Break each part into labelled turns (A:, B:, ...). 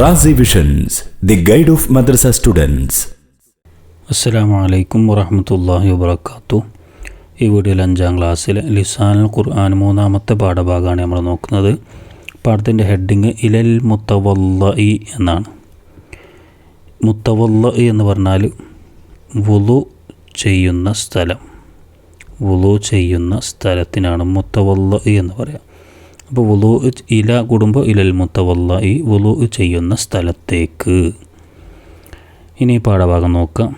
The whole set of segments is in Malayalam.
A: Razi visions the guide of madrasa students
B: അസ്സലാമു അലൈക്കും വറഹമത്തല്ലാഹി വബർക്കാത്തു ഈ വീഡിയോയിൽ അഞ്ചാം ക്ലാസ്സിലെ ലിസാനുൽ ഖുർആൻ മൂന്നാമത്തെ പാഠഭാഗമാണ് നമ്മൾ നോക്കുന്നത്. പാഠത്തിന്റെ ഹെഡിങ് ഇലൽ മുത്തവല്ല എന്നാണ്. മുത്തവല്ല എന്ന് പറഞ്ഞാൽ വുളു ചെയ്യുന്ന സ്ഥലം. വുളു ചെയ്യുന്ന സ്ഥലത്തിനാണ് മുത്തവല്ല എന്ന് പറയാം. അപ്പോൾ വുളു ഇല കൂടുമ്പോൾ ഇലൽ മുത്തവല്ല ഈ വുളു ചെയ്യുന്ന സ്ഥലത്തേക്ക്. ഇനി പാഠഭാഗം നോക്കാം.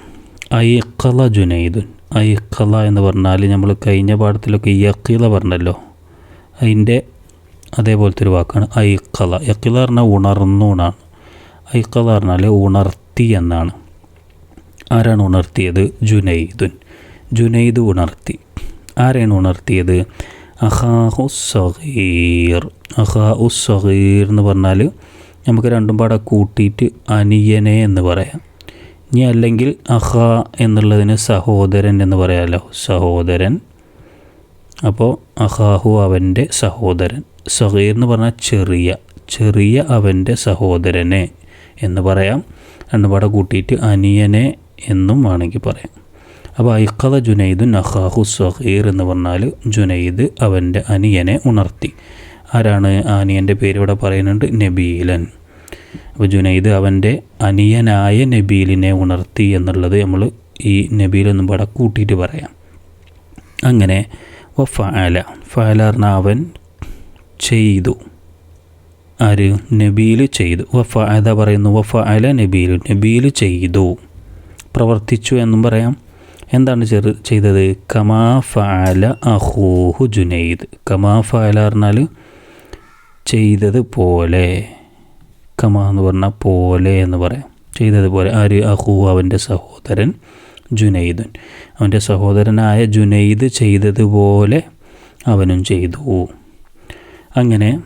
B: ഐഖല ജുനൈദുൻ. ഐഖല എന്ന് പറഞ്ഞാൽ നമ്മൾ കഴിഞ്ഞ പാഠത്തിലൊക്കെ യക്കില പറഞ്ഞല്ലോ. അതിന്റെ അതേപോലത്തെ ഒരു വാക്കാണ് ഐഖല യക്കില പറഞ്ഞാൽ ഉണർന്നു എന്നാണ് ഐക്കല പറഞ്ഞാൽ ഉണർത്തി എന്നാണ്. ആരാണ് ഉണർത്തിയത്? ജുനൈദുൻ. ജുനൈദ് ഉണർത്തി. ആരെയാണ് ഉണർത്തിയത്? അഹാഹു സഹീർ അഹാഹു സഹീർ എന്ന് പറഞ്ഞാൽ നമുക്ക് രണ്ടും പാടെ കൂട്ടിയിട്ട് അനിയനെ എന്ന് പറയാം. ഇനി അല്ലെങ്കിൽ അഹ എന്നുള്ളതിന് സഹോദരൻ എന്ന് പറയാമല്ലോ സഹോദരൻ. അപ്പോൾ അഹാഹു അവന്റെ സഹോദരൻ. സഹീർ എന്ന് പറഞ്ഞാൽ ചെറിയ. ചെറിയ അവന്റെ സഹോദരനെ എന്ന് പറയാം. രണ്ടും പാടെ കൂട്ടിയിട്ട് അനിയനെ എന്നും വേണമെങ്കിൽ പറയാം. അപ്പോൾ ഐക്കത ജുനൈദ് നഹാഹു സഹീർ എന്ന് പറഞ്ഞാൽ ജുനൈദ് അവന്റെ അനിയനെ ഉണർത്തി. ആരാണ് അനിയന്റെ പേര് ഇവിടെ പറയുന്നുണ്ട്? നബീലൻ. അപ്പോൾ ജുനൈദ് അവന്റെ അനിയനായ നബീലിനെ ഉണർത്തി എന്നുള്ളത് നമ്മൾ ഈ നബീലൊന്നും പാടെ കൂട്ടിയിട്ട് പറയാം. അങ്ങനെ വ ഫാല ഫാല അവൻ ചെയ്തു. ആര്? നബീൽ ചെയ്തു. വ അതാ പറയുന്നു വ അല നബീൽ നബീൽ ചെയ്തു. പ്രവർത്തിച്ചു എന്നും പറയാം. എന്താണ് ചെറു ചെയ്തത്? കമാ ഫഅല അഹൂഹു ജുനൈദ്. കമാ ഫാല പറഞ്ഞാൽ ചെയ്തത് പോലെ. കമാ എന്ന് പറഞ്ഞാൽ പോലെ എന്ന് പറയാം. ചെയ്തതുപോലെ ആര്? അഹു അവന്റെ സഹോദരൻ ജുനൈദുൻ അവന്റെ സഹോദരനായ ജുനൈദ് ചെയ്തതുപോലെ അവനും ചെയ്തു. അങ്ങനെ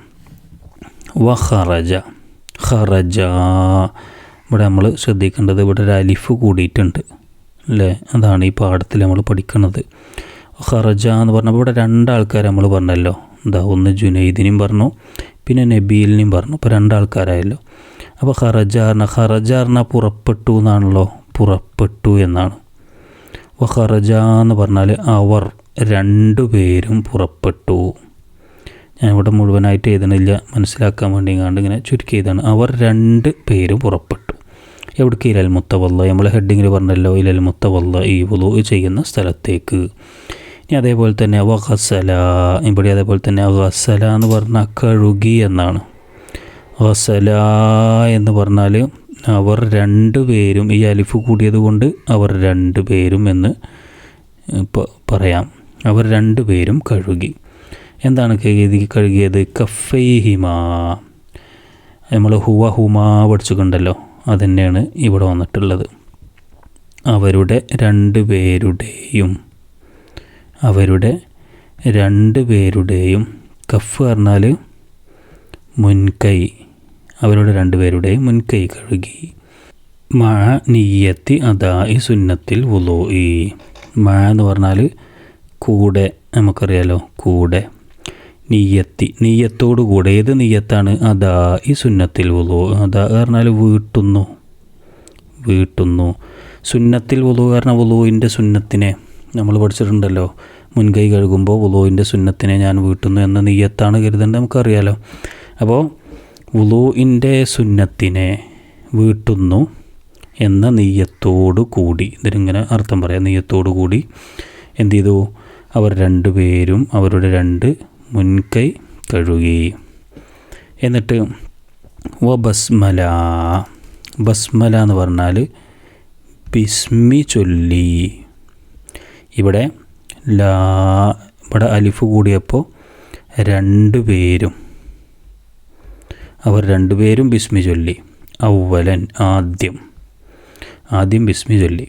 B: വ ഖറജ. ഖറജ. ഇവിടെ നമ്മൾ ശ്രദ്ധിക്കേണ്ടത് ഇവിടെ ഒരു അലിഫ് കൂടിയിട്ടുണ്ട്. അല്ലേ അതാണ് ഈ പാഠത്തിൽ നമ്മൾ പഠിക്കുന്നത്. ഖറജ എന്ന് പറഞ്ഞപ്പോൾ ഇവിടെ രണ്ടാൾക്കാർ നമ്മൾ പറഞ്ഞല്ലോ. എന്താ ഒന്ന് ജുനൈദിനും പറഞ്ഞു പിന്നെ നബീലിനെയും പറഞ്ഞു. ഇപ്പോൾ രണ്ടാൾക്കാരായല്ലോ. അപ്പോൾ ഖറജാറിന ഖറജാറിന പുറപ്പെട്ടു എന്നാണല്ലോ? പുറപ്പെട്ടു എന്നാണ്. അപ്പോൾ ഖറജ എന്ന് പറഞ്ഞാൽ അവർ രണ്ടു രണ്ടുപേരും പുറപ്പെട്ടു. ഞാനിവിടെ മുഴുവനായിട്ട് എഴുതണില്ല. മനസ്സിലാക്കാൻ വേണ്ടി കണ്ട് ഇങ്ങനെ ചുരുക്കി എഴുതാണ്. അവർ രണ്ട് പേരും പുറപ്പെട്ടു. എവിടേക്ക് ഇലൽ മുത്തവല്ല? നമ്മൾ ഹെഡിങ്ങിൽ പറഞ്ഞല്ലോ ഇലൽ മുത്തവല്ല ഈ വുളു ചെയ്യുന്ന സ്ഥലത്തേക്ക്. ഇനി അതേപോലെ തന്നെ വഹസല ഇവിടെ അതേപോലെ തന്നെ ഗസല എന്ന് പറഞ്ഞാൽ കഴുകി എന്നാണ്. ഗസല എന്ന് പറഞ്ഞാൽ അവർ രണ്ട് പേരും ഈ അലിഫ് കൂടിയത് കൊണ്ട് അവർ രണ്ട് പേരും എന്ന് പറയാം. അവർ രണ്ട് പേരും കഴുകി. എന്താണ് കഴുകി കഴുകിയത്? കഫൈഹിമ. നമ്മൾ ഹുവ ഹുമാ പഠിച്ചിട്ടുണ്ടല്ലോ. അതുതന്നെയാണ് ഇവിടെ വന്നിട്ടുള്ളത്. അവരുടെ രണ്ട് പേരുടെയും അവരുടെ രണ്ട് പേരുടെയും കഫ് പറഞ്ഞാൽ മുൻകൈ അവരുടെ രണ്ട് പേരുടെയും മുൻകൈ കഴുകി. മഴ നീയത്തി അതായി സുന്നത്തിൽ വുലോ ഈ മഴ എന്ന് പറഞ്ഞാൽ കൂടെ നമുക്കറിയാലോ കൂടെ. നീയത്തി നീയത്തോടു കൂടെ ഏത് നീയത്താണ്? അതാ ഈ സുന്നത്തിൽ വുളു. അതാ പറഞ്ഞാൽ വീട്ടുന്നു. വീട്ടുന്നു. സുന്നത്തിൽ വുളു കാരണം വുളുവിന്റെ സുന്നത്തിനെ നമ്മൾ പഠിച്ചിട്ടുണ്ടല്ലോ. മുൻകൈ കഴുകുമ്പോൾ വുളുവിന്റെ സുന്നത്തിനെ ഞാൻ വീട്ടുന്നു എന്ന നീയത്താണ് കരുതേണ്ടത് നമുക്കറിയാലോ. അപ്പോൾ വുളുവിന്റെ സുന്നത്തിനെ വീട്ടുന്നു എന്ന നെയ്യത്തോടു കൂടി ഇതിനിങ്ങനെ അർത്ഥം പറയാം. നെയ്യത്തോടു കൂടി എന്ത് ചെയ്തു? അവർ രണ്ടുപേരും അവരുടെ രണ്ട് മുൻകൈ കഴുകി. എന്നിട്ട് വ ബസ്മല ബസ്മല എന്ന് പറഞ്ഞാൽ ബിസ്മി ചൊല്ലി. ഇവിടെ ലാ ഇവിടെ അലിഫ് കൂടിയപ്പോൾ രണ്ട് പേരും. അവർ രണ്ടുപേരും ബിസ്മി ചൊല്ലി. ഔവലൻ ആദ്യം. ആദ്യം ബിസ്മി ചൊല്ലി.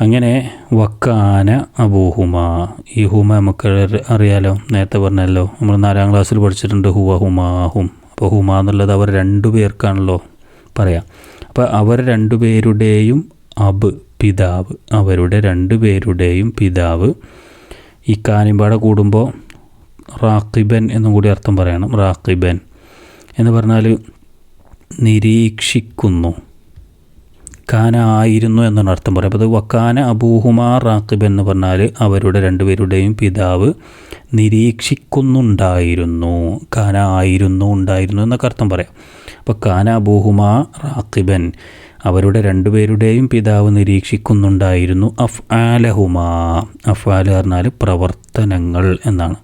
B: അങ്ങനെ വക്കാന അബൂഹുമ. ഈ ഹുമ നമുക്ക് അറിയാലോ. നേരത്തെ പറഞ്ഞല്ലോ നമ്മൾ നാലാം ക്ലാസ്സിൽ പഠിച്ചിട്ടുണ്ട് ഹുവ ഹുമാഹും. അപ്പോൾ ഹുമ എന്നുള്ളത് അവർ രണ്ടു പേർക്കാണല്ലോ പറയാം. അപ്പോൾ അവർ രണ്ടു പേരുടെയും അബ് പിതാവ്. അവരുടെ രണ്ടു പേരുടെയും പിതാവ്. ഈ കാനിമ്പാടെ കൂടുമ്പോൾ റാഖിബൻ എന്നും കൂടി അർത്ഥം പറയണം. റാഖിബൻ എന്ന് പറഞ്ഞാൽ നിരീക്ഷിക്കുന്നു. കാന ആയിരുന്നു എന്നാണ് അർത്ഥം പറയുക. അപ്പോൾ അത് വക്കാന അബൂഹുമാ റാക്കിബ് എന്ന് പറഞ്ഞാൽ അവരുടെ രണ്ടുപേരുടെയും പിതാവ് നിരീക്ഷിക്കുന്നുണ്ടായിരുന്നു കാന ആയിരുന്നു ഉണ്ടായിരുന്നു എന്നൊക്കെ അർത്ഥം പറയാം. അപ്പോൾ കാന അബൂഹുമാ റാക്കിബൻ അവരുടെ രണ്ടുപേരുടെയും പിതാവ് നിരീക്ഷിക്കുന്നുണ്ടായിരുന്നു അഫ് ആലഹുമാ അഫ് ആല പറഞ്ഞാൽ പ്രവർത്തനങ്ങൾ എന്നാണ്.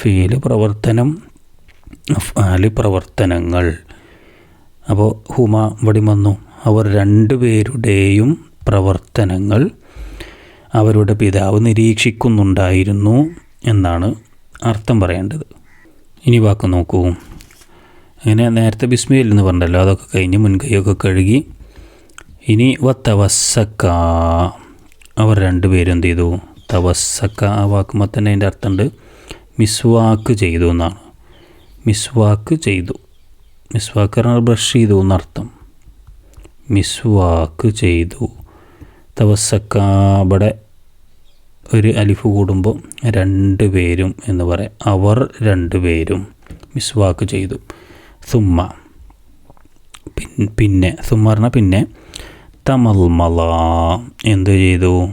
B: ഫീൽ പ്രവർത്തനം അഫ് ആൽ പ്രവർത്തനങ്ങൾ. അപ്പോൾ ഹുമ ഇവിടെ വന്നു. അവർ രണ്ടുപേരുടെയും പ്രവർത്തനങ്ങൾ അവരുടെ പിതാവ് നിരീക്ഷിക്കുന്നുണ്ടായിരുന്നു എന്നാണ് അർത്ഥം പറയേണ്ടത്. ഇനി വാക്ക് നോക്കൂ. അങ്ങനെ നേരത്തെ ബിസ്മിയിൽ എന്ന് പറഞ്ഞല്ലോ അതൊക്കെ കഴിഞ്ഞ് മുൻകൈയൊക്കെ കഴുകി. ഇനി വ തവസ്സക്ക അവർ രണ്ടുപേരും എന്ത് ചെയ്തു? തവസ്സക്ക ആ വാക്കുമ്പോൾ തന്നെ അതിന്റെ അർത്ഥമുണ്ട്. മിസ്വാക്ക് ചെയ്തു എന്നാണ്. മിസ്വാക്ക് ചെയ്തു. മിസ്വാക്ക് ബ്രഷ് ചെയ്തു എന്നർത്ഥം. മിസ്വാക്ക് ചെയ്തു. തവസക്കാബടെ ഒരു അലിഫ് കൂടുമ്പോൾ രണ്ട് പേരും എന്ന് പറയാം. അവർ രണ്ട് പേരും മിസ്വാക്ക് ചെയ്തു. സുമ്മ. പിന്നെ സുമ്മ പറഞ്ഞാൽ പിന്നെ തമൽമല. എന്ത് ചെയ്തു?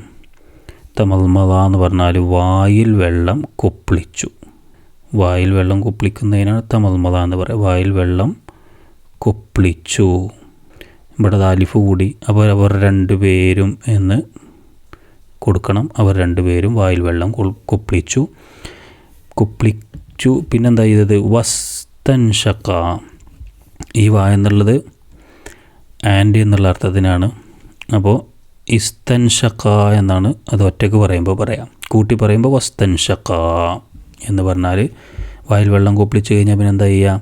B: തമൽമല എന്ന് പറഞ്ഞാൽ വായിൽ വെള്ളം കൊപ്പിളിച്ചു. വായിൽ വെള്ളം കൊപ്പിളിക്കുന്നതിനാണ് തമൽമല എന്ന് പറയുക വായിൽ വെള്ളം കൊപ്പിളിച്ചു. ഇവിടെ താലിഫ് കൂടി. അപ്പോൾ അവർ രണ്ട് പേരും എന്ന് കൊടുക്കണം. അവർ രണ്ട് പേരും വായിൽ വെള്ളം കുപ്ലിച്ചു കുപ്ലിച്ചു പിന്നെന്താ ചെയ്തത്? വസ്തൻ ഷക്ക ഈ വായ എന്നുള്ളത് ആൻഡ് എന്നുള്ള അർത്ഥത്തിനാണ്. അപ്പോൾ ഇസ്തൻ ഷക്ക എന്നാണ് അത് ഒറ്റയ്ക്ക് പറയുമ്പോൾ പറയാം. കൂട്ടി പറയുമ്പോൾ വസ്തൻ ഷക്ക എന്ന് പറഞ്ഞാൽ വായിൽ വെള്ളം കുപ്പിച്ച് കഴിഞ്ഞാൽ പിന്നെ എന്താ ചെയ്യുക?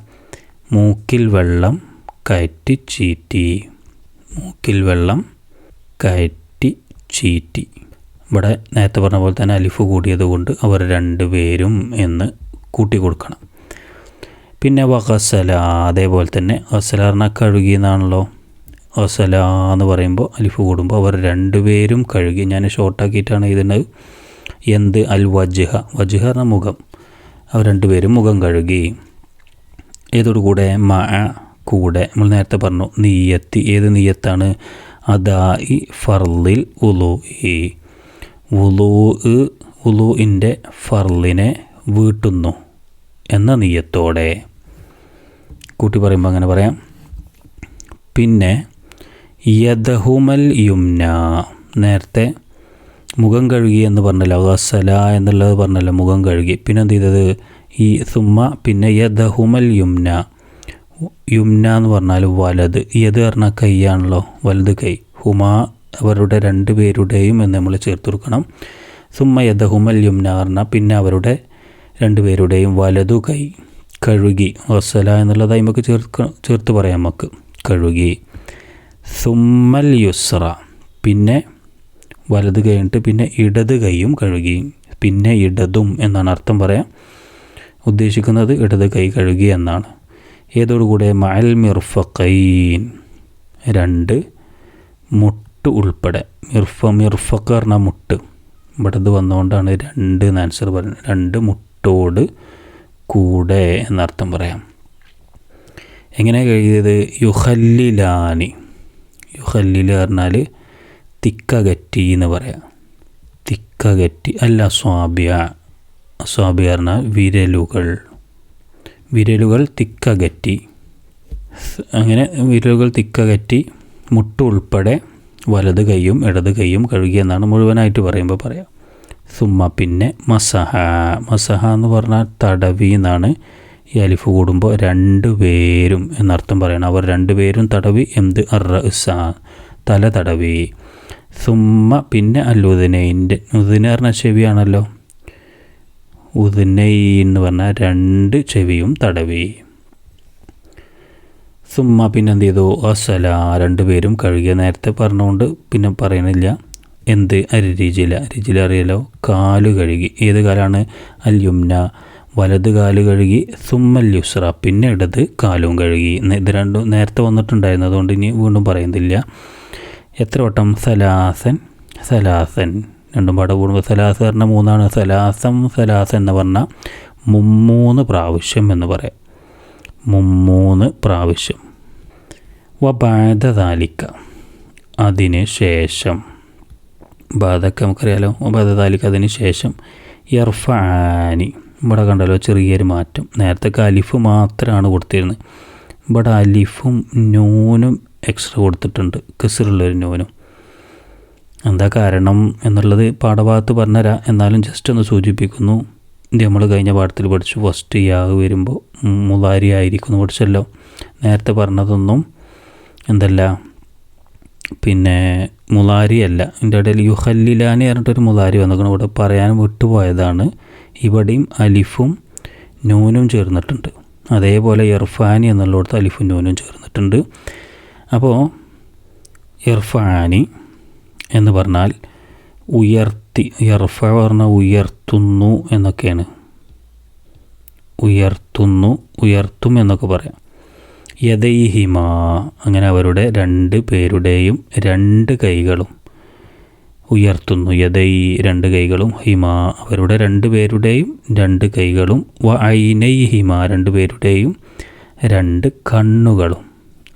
B: മൂക്കിൽ വെള്ളം കയറ്റി ചീറ്റി. മൂക്കിൽ വെള്ളം കയറ്റി ചീറ്റി. ഇവിടെ നേരത്തെ പറഞ്ഞ പോലെ തന്നെ അലിഫ് കൂടിയത് കൊണ്ട് അവർ രണ്ടുപേരും എന്ന് കൂട്ടി കൊടുക്കണം. പിന്നെ വഹസല അതേപോലെ തന്നെ ഹസലാറിനെ കഴുകി എന്നാണല്ലോ. ഹസല എന്ന് പറയുമ്പോൾ അലിഫ് കൂടുമ്പോൾ അവർ രണ്ടുപേരും കഴുകി. ഞാൻ ഷോർട്ടാക്കിയിട്ടാണ് ഇതിന് എന്ത്? അൽ വജ്ഹ. വജ്ഹ എന്ന മുഖം. അവർ രണ്ടുപേരും മുഖം കഴുകി. ഏതോടുകൂടെ മ കൂടെ നമ്മൾ നേരത്തെ പറഞ്ഞു നീയത്ത്. ഏത് നീയത്താണ്? അദായി ഫർലിൽ ഉലു ഇ ഉലു ഉലുവിന്റെ ഫർലിനെ വീട്ടുന്നു എന്ന നീയത്തോടെ. കൂട്ടി പറയുമ്പോൾ അങ്ങനെ പറയാം. പിന്നെ യദഹുമൽ യുംന. നേരത്തെ മുഖം കഴുകി എന്ന് പറഞ്ഞല്ലോ അസല എന്നുള്ളത് പറഞ്ഞല്ലോ മുഖം കഴുകി. പിന്നെ എന്ത് ചെയ്തത്? ഈ സുമ്മ പിന്നെ യദഹുമൽ യുംന. യുംന എന്ന് പറഞ്ഞാൽ വലത്. യത് പറഞ്ഞാൽ കൈയാണല്ലോ? വലത് കൈ. ഹുമ അവരുടെ രണ്ട് പേരുടെയും എന്ന് നമ്മൾ ചേർത്ത് കൊടുക്കണം. സുമ്മ യദഹുമൽ യുംന പറഞ്ഞാൽ പിന്നെ അവരുടെ രണ്ട് പേരുടെയും വലതു കൈ. കഴുകി. വസല എന്നുള്ളത് നമുക്ക് ചേർക്ക ചേർത്ത് പറയാം നമുക്ക്. കഴുകി. സുമ്മൽ യുസ്ര പിന്നെ വലത് കൈയിട്ട് പിന്നെ ഇടത് കൈയും കഴുകി. പിന്നെ ഇടതും എന്നാണ് അർത്ഥം പറയാം. ഉദ്ദേശിക്കുന്നത് ഇടത് കൈ കഴുകി എന്നാണ്. ഏതോടുകൂടെ? മഅൽ മിർഫക്കൈൻ രണ്ട് മുട്ട് ഉൾപ്പെടെ. മിർഫ മിർഫക്ക് പറഞ്ഞാൽ മുട്ട്. ഇവിടെ ഇത് വന്നുകൊണ്ടാണ് രണ്ട് എന്ന് ആൻസർ പറയുന്നത്. രണ്ട് മുട്ടോട് കൂടെ എന്നർത്ഥം പറയാം. എങ്ങനെ കഴിയത് യുഹല്ലിലാനി. യുഹല്ലിൽ പറഞ്ഞാൽ തിക്കകറ്റി എന്ന് പറയാം. തിക്കകറ്റി. അല്ല സ്വാബിയ. സ്വാബിയ പറഞ്ഞാൽ വിരലുകൾ. വിരലുകൾ തിക്കകറ്റി. അങ്ങനെ വിരലുകൾ തിക്കകറ്റി മുട്ട് ഉൾപ്പെടെ വലത് കൈയും ഇടത് കൈയും കഴുകി എന്നാണ് മുഴുവനായിട്ട് പറയുമ്പോൾ പറയാം. സുമ്മ പിന്നെ മസഹ. മസഹ എന്ന് പറഞ്ഞാൽ തടവി എന്നാണ് ഈ അലിഫ് കൂടുമ്പോൾ രണ്ട് പേരും എന്നർത്ഥം പറയണം. അവർ രണ്ടുപേരും തടവി എന്ത്? അറസ തല തടവി. സുമ്മ പിന്നെ അല്ലുദിനൈന്റെ ഉദിന പറഞ്ഞ ചെവിയാണല്ലോ. ഉദിനൈ എന്ന് പറഞ്ഞാൽ രണ്ട് ചെവിയും തടവി. സുമ്മ പിന്നെ എന്ത് ചെയ്തു അസല രണ്ടുപേരും കഴുകിയ നേരത്തെ പറഞ്ഞുകൊണ്ട് പിന്നെ പറയണില്ല. എന്ത്? അരിജില രുചില അറിയാലോ? കാൽ കഴുകി. ഏത് കാലാണ്? അല്യുമ്ന വലത് കാൽ കഴുകി സുമ്മൽ യുസ്ര പിന്നെ ഇടത് കാലും കഴുകി. ഇത് രണ്ടും നേരത്തെ വന്നിട്ടുണ്ടായിരുന്നു. അതുകൊണ്ട് ഇനി വീണ്ടും പറയുന്നില്ല എത്ര വട്ടം? സലാസൻ. സലാസൻ. രണ്ടും പാടെ കൂടുമ്പോൾ സലാസ് പറഞ്ഞാൽ മൂന്നാണ്. സലാസം സലാസ് എന്ന് പറഞ്ഞാൽ മുമ്മൂന്ന് പ്രാവശ്യം എന്ന് പറയാം. മുമ്മൂന്ന് പ്രാവശ്യം. വ ബാധതാലിക്ക അതിന് ശേഷം. ബാധക്ക നമുക്കറിയാലോ. വ ബാധതാലിക്ക അതിന് ശേഷം. യർഫാനി. ഇവിടെ കണ്ടല്ലോ ചെറിയൊരു മാറ്റം. നേരത്തെ അലിഫ് മാത്രമാണ് കൊടുത്തിരുന്നത്. ഇവിടെ അലിഫും നൂനും എക്സ്ട്രാ കൊടുത്തിട്ടുണ്ട്. കിസറുള്ളൊരു നൂനും. എന്താ കാരണം എന്നുള്ളത് പാഠഭാഗത്ത് പറഞ്ഞുതരാം എന്നാലും ജസ്റ്റ് ഒന്ന് സൂചിപ്പിക്കുന്നു. നമ്മൾ കഴിഞ്ഞ പാഠത്തിൽ പഠിച്ചു. ഫസ്റ്റ് യാഗ് വരുമ്പോൾ മുതാരി ആയിരിക്കുന്നു പഠിച്ചല്ലോ. നേരത്തെ പറഞ്ഞതൊന്നും എന്തല്ല. പിന്നെ മുലാരി അല്ല. എന്റെ ഇടയിൽ യുഹല്ലിലാനി പറഞ്ഞിട്ടൊരു മുലാരി വന്നിരിക്കണം ഇവിടെ പറയാൻ വിട്ടുപോയതാണ്. ഇവിടെയും അലിഫും നൂനും ചേർന്നിട്ടുണ്ട്. അതേപോലെ ഇർഫാനി എന്നുള്ളിടത്ത് അലിഫും നൂനും ചേർന്നിട്ടുണ്ട്. അപ്പോൾ ഇർഫാനി എന്ന് പറഞ്ഞാൽ ഉയർത്തി ഇർഫ പറഞ്ഞാൽ ഉയർത്തുന്നു എന്നൊക്കെയാണ്. ഉയർത്തുന്നു ഉയർത്തും എന്നൊക്കെ പറയാം. യഥൈഹിമ അങ്ങനെ അവരുടെ രണ്ട് പേരുടെയും രണ്ട് കൈകളും ഉയർത്തുന്നു. യഥൈ രണ്ട് കൈകളും ഹിമ അവരുടെ രണ്ട് പേരുടെയും രണ്ട് കൈകളും വ ഐനൈ ഹിമ രണ്ട് പേരുടെയും രണ്ട് കണ്ണുകളും.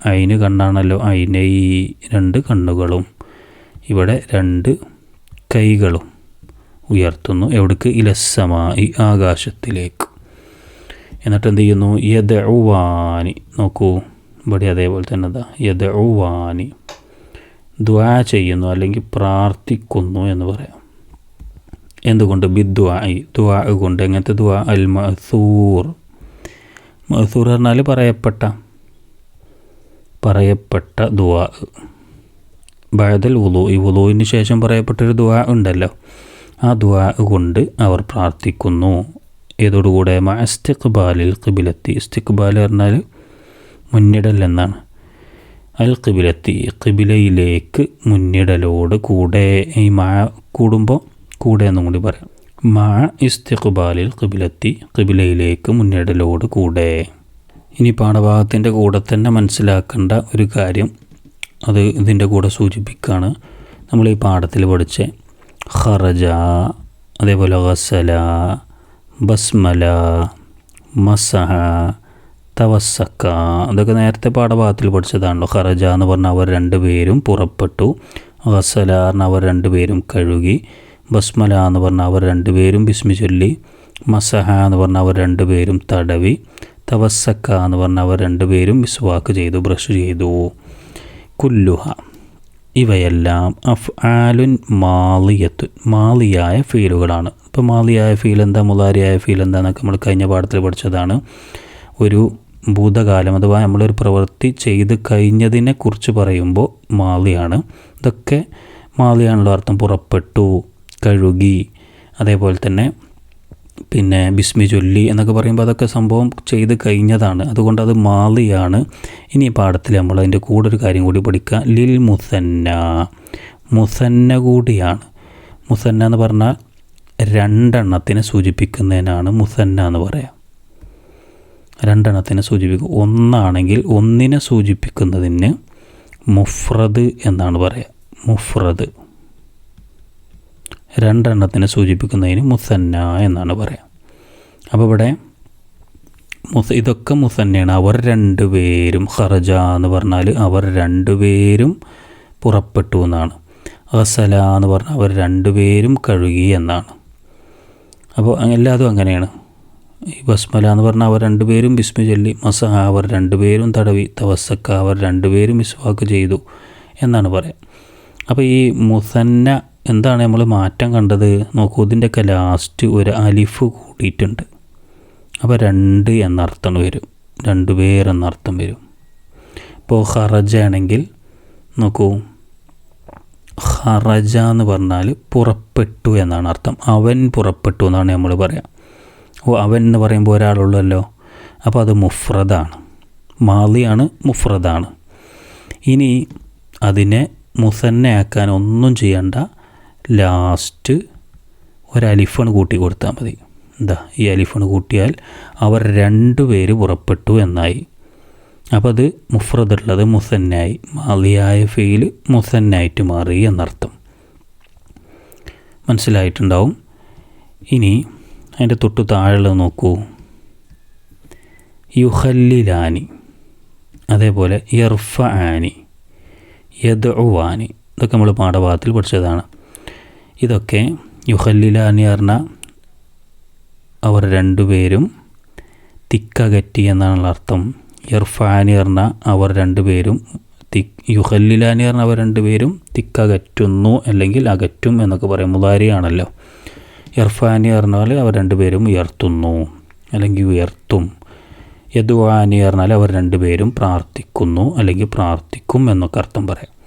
B: ഐന് കണ്ണാണല്ലോ ഐനൈ രണ്ട് കണ്ണുകളും. ഇവിടെ രണ്ട് കൈകളും ഉയർത്തുന്നു. എവിടേക്ക്? ഇലസമായി ആകാശത്തിലേക്ക്. എന്നിട്ട് എന്ത് ചെയ്യുന്നു യദുവാനി നോക്കൂ ഇവിടെ അതേപോലെ തന്നെ എന്താ യദുവാനി ദ്വാ ചെയ്യുന്നു അല്ലെങ്കിൽ പ്രാർത്ഥിക്കുന്നു എന്ന് പറയാം. എന്തുകൊണ്ട്? ബിദ്വായി ദ്വാ കൊണ്ട്. എങ്ങനത്തെ ദ്വാ? അൽ മസൂർ മസൂർ പറഞ്ഞാൽ പറയപ്പെട്ട പറയപ്പെട്ട ദ്വാ. ബഴതൽ ഉലു ഈ ഉലുവിന് ശേഷം പറയപ്പെട്ടൊരു ദുവാ ഉണ്ടല്ലോ. ആ ദുവാ കൊണ്ട് അവർ പ്രാർത്ഥിക്കുന്നു. ഏതോടുകൂടെ മസ്തിഖ്ബാലിൽ കിബിലെത്തി ഇസ്തിഖ്ബാൽ പറഞ്ഞാൽ മുന്നിടൽ എന്നാണ് അൽ കിബിലെത്തി കിബിലയിലേക്ക് മുന്നിടലോട് കൂടെ ഈ മഴ കൂടുമ്പോൾ കൂടെ എന്നും കൂടി പറയാം. മഴ ഇസ്തിഖ്ബാലിൽ കിബിലെത്തി കിബിലയിലേക്ക് മുന്നിടലോട് കൂടെ. ഇനി പാഠഭാഗത്തിന്റെ കൂടെ തന്നെ മനസ്സിലാക്കേണ്ട ഒരു കാര്യം അത് ഇതിന്റെ കൂടെ സൂചിപ്പിക്കുകയാണ് നമ്മൾ ഈ പാഠത്തിൽ പഠിച്ച ഖറജ അതേപോലെ ഗസല ബസ്മല മസഹ തവസക്ക അതൊക്കെ നേരത്തെ പാഠഭാഗത്തിൽ പഠിച്ചതാണല്ലോ. ഖറജ എന്ന് പറഞ്ഞാൽ അവർ രണ്ടുപേരും പുറപ്പെട്ടു. ഗസല എന്ന് അവർ രണ്ടുപേരും കഴുകി. ബസ്മല എന്ന് പറഞ്ഞാൽ അവർ രണ്ടുപേരും ബിസ്മി ചൊല്ലി. മസഹ എന്ന് പറഞ്ഞാൽ അവർ രണ്ടുപേരും തടവി. തവസക്ക എന്ന് പറഞ്ഞാൽ അവർ രണ്ടുപേരും മിസ്വാക്ക് ചെയ്തു ബ്രഷ് ചെയ്തു. കുല്ലുഹ. ഇവയെല്ലാം അഫ് ആലുൻ മാലിയത്തു മാലിയായ ഫീലുകളാണ്. ഇപ്പോൾ മാളിയായ ഫീൽ എന്താ മുലാരിയായ ഫീൽ എന്താന്നൊക്കെ നമ്മൾ കഴിഞ്ഞ പാഠത്തിൽ പഠിച്ചതാണ്. ഒരു ഭൂതകാലം അഥവാ നമ്മളൊരു പ്രവൃത്തി ചെയ്ത് കഴിഞ്ഞതിനെ കുറിച്ച് പറയുമ്പോൾ മാളിയാണ് ഇതൊക്കെ മാളിയാണല്ലോ അർത്ഥം. പുറപ്പെട്ടു കഴുകി അതേപോലെ തന്നെ പിന്നെ ബിസ്മി ചൊല്ലി എന്നൊക്കെ പറയുമ്പോൾ അതൊക്കെ സംഭവം ചെയ്ത് കഴിഞ്ഞതാണ്. അതുകൊണ്ട് അത് മാലിയാണ് ഇനി പാഠത്തിൽ നമ്മൾ അതിന്റെ കൂടെ ഒരു കാര്യം കൂടി പഠിക്കുക ലിൽ മുസന്ന. മുസന്ന കൂടിയാണ്. മുസന്ന എന്ന് പറഞ്ഞാൽ രണ്ടെണ്ണത്തിനെ സൂചിപ്പിക്കുന്നതിനാണ് മുസന്ന എന്ന് പറയാം. രണ്ടെണ്ണത്തിനെ സൂചിപ്പിക്കും. ഒന്നാണെങ്കിൽ ഒന്നിനെ സൂചിപ്പിക്കുന്നതിന് മുഫ്രദ് എന്നാണ് പറയുക മുഫ്രദ്. രണ്ടെണ്ണത്തിനെ സൂചിപ്പിക്കുന്നതിന് മുസന്ന എന്നാണ് പറയാം. അപ്പോൾ ഇവിടെ മുസ ഇതൊക്കെ മുസന്നയാണ്. അവർ രണ്ടുപേരും ഖറജ എന്ന് പറഞ്ഞാൽ അവർ രണ്ടുപേരും പുറപ്പെട്ടു എന്നാണ്. അസല എന്ന് പറഞ്ഞാൽ അവർ രണ്ടുപേരും കഴുകി എന്നാണ്. അപ്പോൾ എല്ലാതും അങ്ങനെയാണ്. ഈ ബസ്മല എന്ന് പറഞ്ഞാൽ അവർ രണ്ടുപേരും ബിസ്മി ചൊല്ലി മസഹ അവർ രണ്ടുപേരും തടവി തവസക്ക അവർ രണ്ടുപേരും മിസ്വാക്ക് ചെയ്തു എന്നാണ് പറയാം. അപ്പോൾ ഈ മുസന്ന എന്താണ് നമ്മൾ മാറ്റം കണ്ടത്? നോക്കൂ ഇതിന്റെയൊക്കെ ലാസ്റ്റ് ഒരു അലിഫ് കൂടിയിട്ടുണ്ട്. അപ്പോൾ രണ്ട് എന്നർത്ഥം വരും. രണ്ട് പേർ എന്നർത്ഥം വരും. ഇപ്പോൾ ഹറജ ആണെങ്കിൽ നോക്കൂ ഹറജ എന്ന് പറഞ്ഞാൽ പുറപ്പെട്ടു എന്നാണ് അർത്ഥം. അവൻ പുറപ്പെട്ടു എന്നാണ് നമ്മൾ പറയാം. ഓ അവൻ എന്ന് പറയുമ്പോൾ ഒരാളുള്ളല്ലോ. അപ്പോൾ അത് മുഫ്രദാണ്. മാലിയാണ് മുഫ്രദാണ്. ഇനി അതിനെ മുസന്നയാക്കാൻ ഒന്നും ചെയ്യണ്ട. ലാസ്റ്റ് ഒരു ഒരലിഫണ് കൂട്ടി കൊടുത്താൽ മതി. എന്താ ഈ അലിഫണ് കൂട്ടിയാൽ അവർ രണ്ടുപേര് പുറപ്പെട്ടു എന്നായി. അപ്പോൾ അത് മുഫ്രദുള്ളത് മുസന്നായി മാലിയായ ഫെയിൽ മുസന്നായിട്ട് മാറി എന്നർത്ഥം. മനസ്സിലായിട്ടുണ്ടാവും? ഇനി അതിന്റെ തൊട്ട് താഴെ നോക്കൂ. യുഹല്ലിലാനി അതേപോലെ യർഫ ആനി യദ്ഉവാനി ഇതൊക്കെ നമ്മൾ പാഠഭാഗത്തിൽ പഠിച്ചതാണ്. ഇതൊക്കെ യുഹല്ലിലാനി പറഞ്ഞ അവർ രണ്ടുപേരും തിക്കകറ്റി എന്നാണുള്ള അർത്ഥം. ഇർഫാനി പറഞ്ഞ അവർ രണ്ടുപേരും തി യുഹല്ലിലാനി പറഞ്ഞ അവർ രണ്ടുപേരും തിക്കകറ്റുന്നു അല്ലെങ്കിൽ അകറ്റും എന്നൊക്കെ പറയും. മുതാരിയാണല്ലോ. ഇർഫാനി പറഞ്ഞാൽ അവർ രണ്ടുപേരും ഉയർത്തുന്നു അല്ലെങ്കിൽ ഉയർത്തും. യദുവാനി പറഞ്ഞാൽ അവർ രണ്ടുപേരും പ്രാർത്ഥിക്കുന്നു അല്ലെങ്കിൽ പ്രാർത്ഥിക്കും എന്നൊക്കെ അർത്ഥം പറയാം.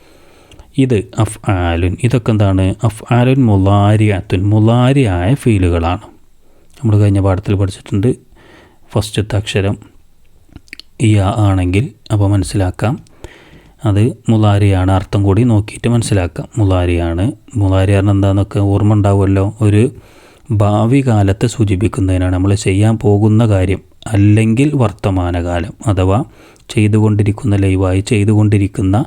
B: ഇത് അഫ് ആലുൻ ഇതൊക്കെ എന്താണ് അഫ് ആലുൻ മുലാരിയാത്തുൻ മുലാരിയായ ഫീലുകളാണ്. നമ്മൾ കഴിഞ്ഞ പാഠത്തിൽ പഠിച്ചിട്ടുണ്ട്. ഫസ്റ്റത്തെ അക്ഷരം ഇയ ആണെങ്കിൽ അപ്പോൾ മനസ്സിലാക്കാം. അത് മുലാരിയാണ്. അർത്ഥം കൂടി നോക്കിയിട്ട് മനസ്സിലാക്കാം. മുലാരിയാണ്. മുലാരി പറഞ്ഞാൽ എന്താണെന്നൊക്കെ ഓർമ്മ ഉണ്ടാവുമല്ലോ? ഒരു ഭാവി കാലത്തെ സൂചിപ്പിക്കുന്നതിനാണ്. നമ്മൾ ചെയ്യാൻ പോകുന്ന കാര്യം അല്ലെങ്കിൽ വർത്തമാനകാലം. അഥവാ ചെയ്തുകൊണ്ടിരിക്കുന്ന ലൈവായി ചെയ്തുകൊണ്ടിരിക്കുന്ന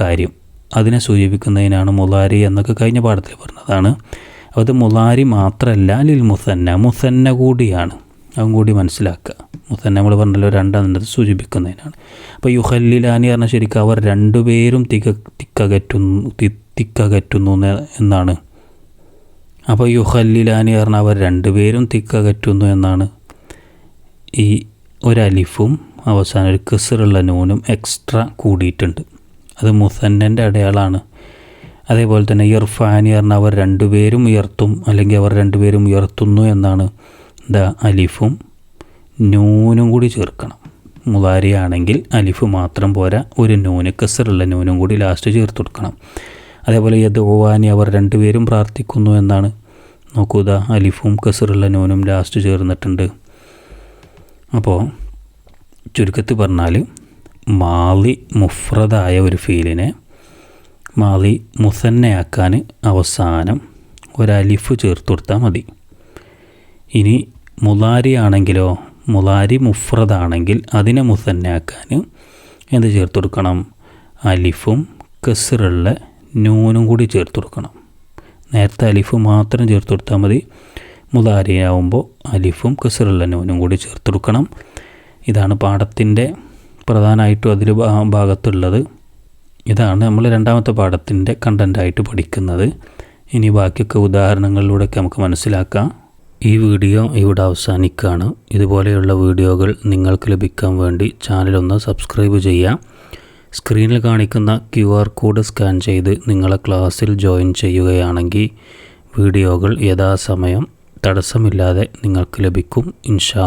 B: കാര്യം. അതിനെ സൂചിപ്പിക്കുന്നതിനാണ് മുലാരി എന്നൊക്കെ കഴിഞ്ഞ പാഠത്തിൽ പറഞ്ഞതാണ്. അത് മുലാരി മാത്രമല്ല ലിൽ മുസന്ന മുസന്ന കൂടിയാണ്. അതും കൂടി മനസ്സിലാക്കുക. മുസന്ന നമ്മൾ പറഞ്ഞല്ലോ രണ്ടെണ്ണത് സൂചിപ്പിക്കുന്നതിനാണ്. അപ്പോൾ യുഹല്ലിലാനി പറഞ്ഞാൽ ശരിക്കും അവർ രണ്ടുപേരും തിക തിക്കകറ്റുന്നു തി- തിക്കകറ്റുന്നു എന്ന് എന്നാണ്. അപ്പോൾ യുഹല്ലിലാനി പറഞ്ഞാൽ അവർ രണ്ടുപേരും തിക്കകറ്റുന്നു എന്നാണ്. ഈ ഒരലിഫും അവസാനം ഒരു കിസറുള്ള നൂനും എക്സ്ട്രാ കൂടിയിട്ടുണ്ട്. അത് മുസന്നന്റെ അടയാളമാണ്. അതേപോലെ തന്നെ ഇർഫാനി പറഞ്ഞാൽ അവർ രണ്ടുപേരും ഉയർത്തും അല്ലെങ്കിൽ അവർ രണ്ടുപേരും ഉയർത്തുന്നു എന്നാണ് ദ അലിഫും നൂനും കൂടി ചേർക്കണം. മുതാരിയാണെങ്കിൽ അലിഫ് മാത്രം പോരാ ഒരു നൂന് കസറുള്ള നൂനും കൂടി ലാസ്റ്റ് ചേർത്ത് കൊടുക്കണം. അതേപോലെ യദോവാനി അവർ രണ്ടുപേരും പ്രാർത്ഥിക്കുന്നു എന്നാണ്. നോക്കൂ നോക്കൂത അലിഫും കസറുള്ള നൂനും ലാസ്റ്റ് ചേർന്നിട്ടുണ്ട്. അപ്പോൾ ചുരുക്കത്തിൽ പറഞ്ഞാൽ മാലി മുഫ്രദായ ഒരു ഫീലിനെ മാളി മുസന്നയാക്കാൻ അവസാനം ഒരലിഫ് ചേർത്ത് കൊടുത്താൽ മതി. ഇനി മുലാരി ആണെങ്കിലോ മുലാരി മുഫ്രദാണെങ്കിൽ അതിനെ മുസന്നയാക്കാൻ എന്ത് ചേർത്ത് കൊടുക്കണം? അലിഫും കസറുള്ള നൂനും കൂടി ചേർത്ത് കൊടുക്കണം. നേരത്തെ അലിഫ് മാത്രം ചേർത്ത് കൊടുത്താൽ മതി. മുതാരിയാവുമ്പോൾ അലിഫും കസറുള്ള നൂനും കൂടി ചേർത്ത് കൊടുക്കണം. ഇതാണ് പാഠത്തിന്റെ പ്രധാനമായിട്ടും അതിൽ ഭാഗത്തുള്ളത്. ഇതാണ് നമ്മൾ രണ്ടാമത്തെ പാഠത്തിന്റെ കണ്ടന്റായിട്ട് പഠിക്കുന്നത്. ഇനി ബാക്കിയൊക്കെ ഉദാഹരണങ്ങളിലൂടെയൊക്കെ നമുക്ക് മനസ്സിലാക്കാം. ഈ വീഡിയോ ഇവിടെ അവസാനിക്കുകയാണ്. ഇതുപോലെയുള്ള വീഡിയോകൾ നിങ്ങൾക്ക് ലഭിക്കാൻ വേണ്ടി ചാനലൊന്ന് സബ്സ്ക്രൈബ് ചെയ്യാം. സ്ക്രീനിൽ കാണിക്കുന്ന ക്യു ആർ കോഡ് സ്കാൻ ചെയ്ത് നിങ്ങളെ ക്ലാസ്സിൽ ജോയിൻ ചെയ്യുകയാണെങ്കിൽ വീഡിയോകൾ യഥാസമയം തടസ്സമില്ലാതെ നിങ്ങൾക്ക് ലഭിക്കും ഇൻഷാ